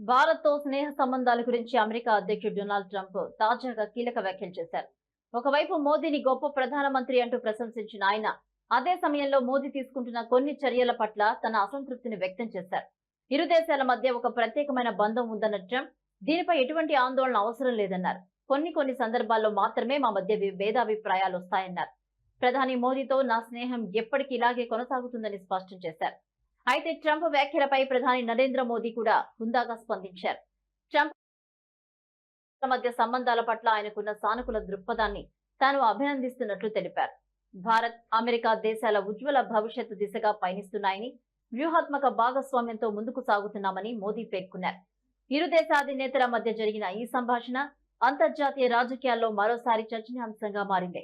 భారత్తో స్నేహ సంబంధాల గురించి అమెరికా అధ్యక్షుడు డొనాల్డ్ ట్రంప్ తాజాగా కీలక వ్యాఖ్యలు చేశారు. ఒకవైపు మోదీని గొప్ప ప్రధానమంత్రి అంటూ ప్రశంసించిన ఆయన అదే సమయంలో మోదీ తీసుకుంటున్న కొన్ని చర్యల పట్ల తన అసంతృప్తిని వ్యక్తం చేశారు. ఇరు దేశాల మధ్య ఒక ప్రత్యేకమైన బంధం ఉందన్న ట్రంప్ దీనిపై ఎటువంటి ఆందోళన అవసరం లేదన్నారు. కొన్ని కొన్ని సందర్భాల్లో మాత్రమే మా మధ్య భేదాభిప్రాయాలు వస్తాయన్నారు. ప్రధాని మోదీతో నా స్నేహం ఎప్పటికీ ఇలాగే కొనసాగుతుందని స్పష్టం చేశారు. అయితే ట్రంప్ వ్యాఖ్యలపై ప్రధాని నరేంద్ర మోదీ కూడా హుందాగా స్పందించారు. ట్రంప్ మధ్య సంబంధాల పట్ల ఆయనకున్న సానుకూల దృక్పథాన్ని తాను అభినందిస్తున్నట్లు తెలిపారు. భారత్ అమెరికా దేశాల ఉజ్వల భవిష్యత్తు దిశగా పయనిస్తున్నాయని వ్యూహాత్మక భాగస్వామ్యంతో ముందుకు సాగుతున్నామని మోదీ పేర్కొన్నారు. ఇరు దేశాధినేతల మధ్య జరిగిన ఈ సంభాషణ అంతర్జాతీయ రాజకీయాల్లో మరోసారి చర్చనీయాంశంగా మారింది.